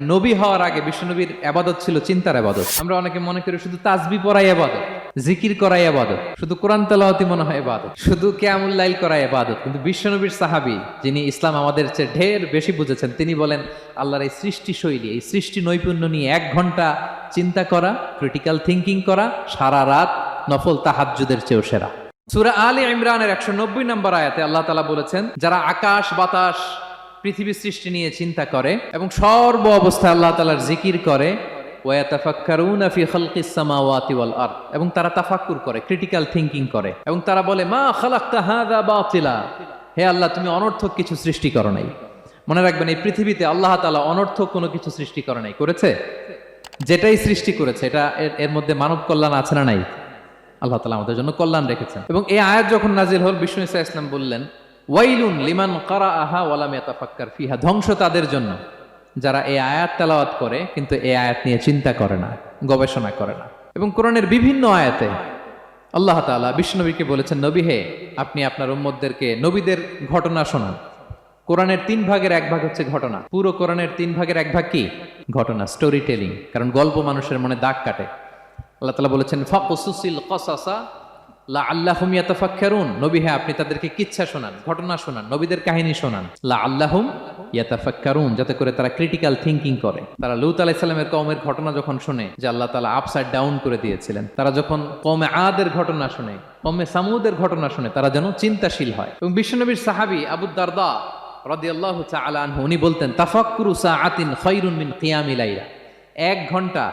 নবী হওয়ার আগে বিশ্বনবীর আবাদত ছিল চিন্তার আবাদত। আমরা অনেকে মনে করি শুধু তাজবি পড়াই আবাদত, জিকির করাই আবাদত, শুধু কোরআন তেলাওয়াতি মনে হয় আবাদত, শুধু কেয়ামুল্লাইল করাই আবাদত। কিন্তু বিশ্বনবীর সাহাবী, যিনি ইসলাম আমাদের চেয়ে ঢের বেশি বুঝেছেন, তিনি বলেন, আল্লাহর এই সৃষ্টি শৈলী এই সৃষ্টি নৈপুণ্য নিয়ে এক ঘণ্টা চিন্তা করা ক্রিটিক্যাল থিঙ্কিং করা, সারা রাত নফল তাহাজ্জুদের চেয়েও সেরা। সুরা আলী ইমরানের একশো নব্বই নম্বর আয়াতে আল্লাহ তালা বলেছেন, যারা আকাশ, বাতাস পৃথিবী সৃষ্টি নিয়ে চিন্তা করে এবং সর্ব অবস্থায় আল্লাহ তালার জিকির করে এবং তারা তাফাক্কুর করে ক্রিটিক্যাল থিঙ্কিং করে। এবং তারা বলে, মা খালাকতা হাযা বাতিলা হে আল্লাহ, তুমি অনর্থক কিছু সৃষ্টি করো নাই। মনে রাখবেন, এই পৃথিবীতে আল্লাহ তাআলা অনর্থক কোনো কিছু সৃষ্টি করে নাই। করেছে? যেটাই সৃষ্টি করেছে, এটা এর মধ্যে মানব কল্যাণ আছে না নাই? আল্লাহ তালা আমাদের জন্য কল্যাণ রেখেছেন। এবং এই আয়াত যখন নাজিল হল, বিষ্ণু ইসা ইসলাম বললেন ওয়াইলুন লিমান কারা আহা ফিহা, ধ্বংস তাদের জন্য। যারা এই আয়াত তেলাওয়াত করে, কিন্তু এই আয়াত নিয়ে চিন্তা করে না, গবেষণা করে না। এবং কোরআনের বিভিন্ন আয়াতে আল্লাহ তাআলা বিষ্ণুনবীকে বলেছেন, নবী হে, আপনি আপনার উম্মতদেরকে নবীদের ঘটনা শোনান। কোরআনের তিন ভাগের এক ভাগ হচ্ছে ঘটনা। পুরো কোরআনের তিন ভাগের এক ভাগ কি? ঘটনা স্টোরি টেলিং কারণ গল্প মানুষের মনে দাগ কাটে। আল্লাহ তালা বলেছেন, ফাকুসুসিল কসাসা লা আল্লাহুম ইয়াতাফাক্কারুন। নবী হ্যাঁ আপনি তাদেরকে কিচ্ছা শোনান, ঘটনা শোনান, নবীদের কাহিনী শোনান। লা আল্লাহুম ইয়াতাফাক্কারুন, যাতে করে তারা ক্রিটিক্যাল থিঙ্কিং করে। তারা লুত আলাইহিস সালামের কওমের ঘটনা যখন শুনে, যে আল্লাহ তাআলা আপসাইড ডাউন করে দিয়েছিলেন, তারা যখন কওমে আদের ঘটনা শুনে, কওমে সামুদের ঘটনা শুনে, তারা যেন চিন্তাশীল হয়। এবং বিশ্বনবীর সাহাবী আবু দারদা রাদিয়াল্লাহু তাআলা আনহু, উনি বলতেন, তাফাক্কুরু সাআতিন খায়রুন মিন কিয়ামিল লাইলা। এক ঘণ্টা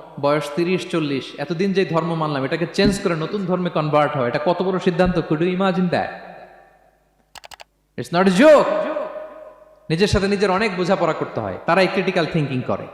বয়স তিরিশ, চল্লিশ, এতদিন যে ধর্ম মানলাম, এটাকে চেঞ্জ করে নতুন ধর্মে কনভার্ট হয় এটা কত বড় সিদ্ধান্ত? Could imagine that it's not joke নিজের সাথে নিজের অনেক বোঝাপড়া করতে হয়, তারাই ক্রিটিক্যাল থিঙ্কিং করে।